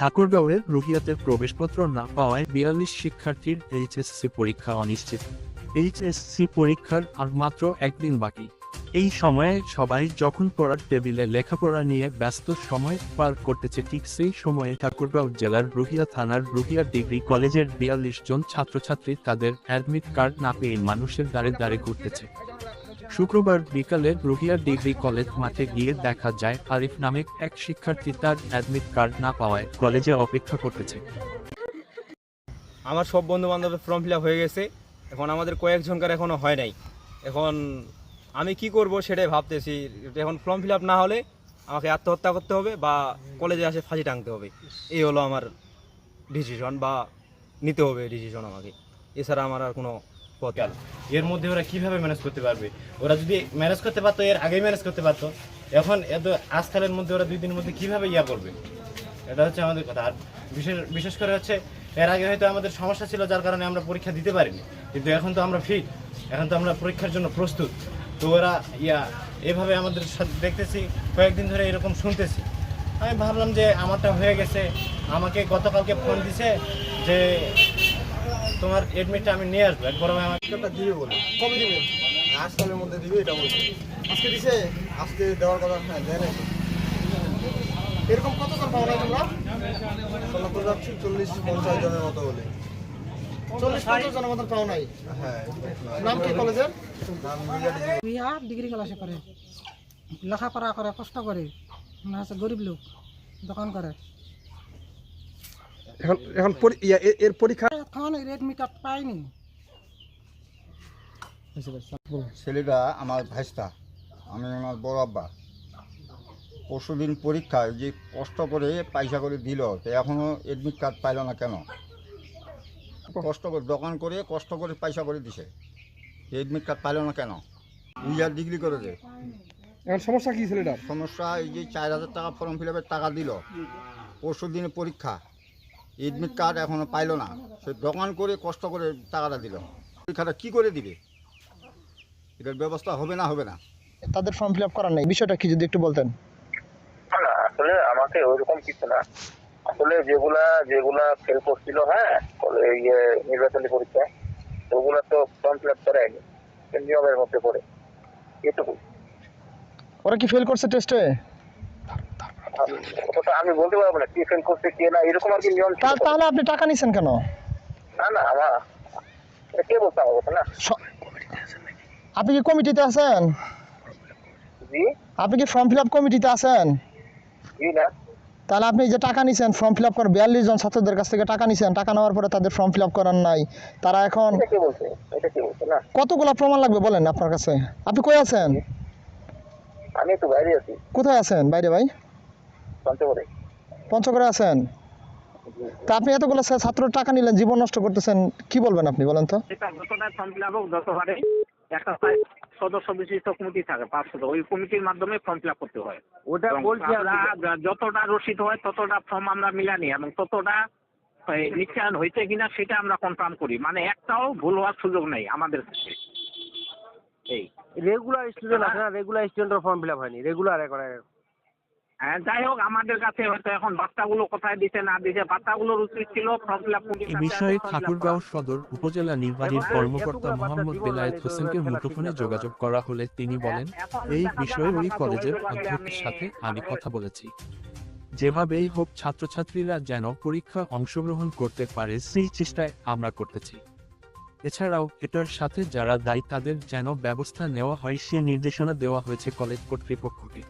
ঠাকুরগাঁওয়ের রুহিয়াতে প্রবেশপত্র না পাওয়ায় বিয়াল্লিশ শিক্ষার্থীর এইচএসসি পরীক্ষা অনিশ্চিত। এইচএসসি পরীক্ষার আর মাত্র একদিন বাকি। এই সময়ে সবাই যখন পড়ার টেবিলে লেখাপড়া নিয়ে ব্যস্ত সময় পার করতেছে, ঠিক সেই সময়ে ঠাকুরগাঁও জেলার রুহিয়া থানার রুহিয়া ডিগ্রি কলেজের বিয়াল্লিশ জন ছাত্রছাত্রী তাদের অ্যাডমিট কার্ড না পেয়ে মানুষের দ্বারে দ্বারে ঘুরতেছে। শুক্রবার বিকালে রুহিয়া ডিগ্রি কলেজ মাঠে গিয়ে দেখা যায় আরিফ নামে এক শিক্ষার্থী তার অ্যাডমিট কার্ড না পাওয়ায় কলেজে অপেক্ষা করতেছে। আমার সব বন্ধু বান্ধবের ফর্ম ফিল হয়ে গেছে। এখন আমাদের কয়েকজনকার এখনও হয় নাই। এখন আমি কি করব সেটাই ভাবতেছি। এখন ফর্ম ফিল না হলে আমাকে আত্মহত্যা করতে হবে বা কলেজে আসে ফাঁসি টাঙতে হবে। এই হলো আমার ডিসিশন বা নিতে হবে ডিসিশন আমাকে। এছাড়া আমার আর কোনো পথ এর মধ্যে ওরা কীভাবে ম্যানেজ করতে পারবে? ওরা যদি ম্যানেজ করতে পারতো, এর আগেই ম্যানেজ করতে পারতো, এখন এত আজকালের মধ্যে ওরা দুই দিনের মধ্যে কীভাবে ইয়া করবে? এটা হচ্ছে আমাদের কথা। আর বিশেষ বিশেষ করে হচ্ছে, এর আগে হয়তো আমাদের সমস্যা ছিল, যার কারণে আমরা পরীক্ষা দিতে পারিনি। কিন্তু এখন তো আমরা ফিট এখন তো আমরা পরীক্ষার জন্য প্রস্তুত। তো ওরা ইয়া, এভাবে আমাদের সাথে দেখতেছি, কয়েকদিন ধরে এরকম শুনতেছি। আমি ভাবলাম যে আমারটা হয়ে গেছে। আমাকে গতকালকে ফোন দিছে যে তোমার এডমিটটা আমি নিয়ে আসব। একবার আমার একটা দিবে বলে। কবে দিবে? আজকালের মধ্যে দিবে এটা বলছে। আজকে দিছে আজকে দেওয়ার কথা হ্যাঁ দেয় নাই। এরকম কত জন পাওয়া নাই তোমরা? ষোলো করে যাচ্ছি চল্লিশ পঞ্চাশ জনের মতো বলে। চল্লিশ পঞ্চাশ জনের মতো পাও নাই। হ্যাঁ নাম কি কলেজের? বিয়া ডিগ্রি। ক্লাসে করে। লেখাপড়া করে কষ্ট করে। না হচ্ছে গরিব লোক দোকান করে। এখন এখন এর পরীক্ষা এখন রেড মিটার পাইনি। ছেলেটা আমার ভাইস্তা আমি ওনার বড় আব্বা। পরশুদিন পরীক্ষায় যে কষ্ট করে পয়সা করে দিল তো এখনও এডমিট কার্ড পাইল না কেন? কষ্ট করে দোকান করে কষ্ট করে পয়সা করে দিছে। এডমিট কার্ড পাইল না কেন? ইয়ার ডিগ্রি করেছে এখন সমস্যা কি ছেলেটার? সমস্যা এই যে চার হাজার টাকা ফর্ম ফিল আপের টাকা দিল। পরশু দিনে পরীক্ষা। এডমিট কার্ড এখনও পাইলো না। সে দোকান করে কষ্ট করে টাকাটা দিল। পরীক্ষাটা কি করে দিবে? এটার ব্যবস্থা হবে না হবে না? তাদের ফর্ম ফিল আপ করার নাই। বিষয়টা কি যদি একটু বলতেন? না আসলে আমাকে ওইরকম কিছু না। আসলে যেগুলা যেগুলা ফেল করছিল হ্যাঁ ইয়ে নির্বাচনী পরীক্ষা ওগুলা তো ফর্ম ফিল আপ করায়নি। নিয়মের মধ্যে পড়ে। এটুকু ওরা কি ফেল করছে টেস্টে ওটা আমি বলতে পারব না কি করছে কে না এরকম আর কি নিয়ম তাহলে আপনি টাকা নিছেন কেন? না না আমার কে বলছে আমার না? আপনি কি কমিটিতে আছেন? জি। আপনি কি ফর্ম ফিল আপ কমিটিতে আছেন? জি না। তাহলে আপনি যে টাকা নিছেন ফর্ম ফিল আপ করেন বিয়াল্লিশ জন ছাত্রদের কাছ থেকে টাকা নিছেন টাকা নেওয়ার পরে তাদের ফর্ম ফিল আপ করার নাই। তারা এখন কতগুলো প্রমাণ লাগবে বলেন আপনার কাছে? আপনি কই আছেন? আমি একটু বাইরে আছি। কোথায় আছেন বাইরে ভাই? পঞ্চগড়ে। পঞ্চগড়ে আছেন? তা আপনি এতগুলো ছা- ছাত্রর টাকা নিলেন জীবন নষ্ট করতেছেন কি বলবেন আপনি বলেন তো? সেটা যতটা ফর্ম ফিল আপ হোক যতবারে একটা সদস্য বিশিষ্ট কমিটি থাকে পাঁচ ওই কমিটির মাধ্যমে ফর্ম ফিল করতে হয়। ওটা বলছি যতটা রসিদ হয় ততটা ফর্ম আমরা মিলানি এবং ততটা নিশ্চয়ন হয়েছে কিনা সেটা আমরা কনফার্ম করি। মানে একটাও ভুল হওয়ার সুযোগ নেই আমাদের কাছে। এই। রেগুলার স্টুডেন্ট আছে না রেগুলার স্টুডেন্টের ফর্ম ফিল আপ হয়নি। রেগুলার এখন হ্যাঁ, যাই হোক আমাদের কাছে হয়তো এখন কোথায় দিছে না বাচ্চাগুলোর উচিত ছিল ফর্ম ফিল আপ এ বিষয়ে ঠাকুরগাঁও সদর উপজেলা নির্বাহী কর্মকর্তা মোহাম্মদ বেলায়েত হোসেনকে মুঠোফোনে যোগাযোগ করা হলে তিনি বলেন এই বিষয়ে ওই কলেজের অধ্যক্ষের সাথে আমি কথা বলেছি। যেভাবেই হোক ছাত্রছাত্রীরা যেন পরীক্ষা অংশগ্রহণ করতে পারে সেই চেষ্টায় আমরা করতেছি। এছাড়াও এটার সাথে যারা দায়ী তাদের যেন ব্যবস্থা নেওয়া হয় সে নির্দেশনা দেওয়া হয়েছে কলেজ কর্তৃপক্ষকে।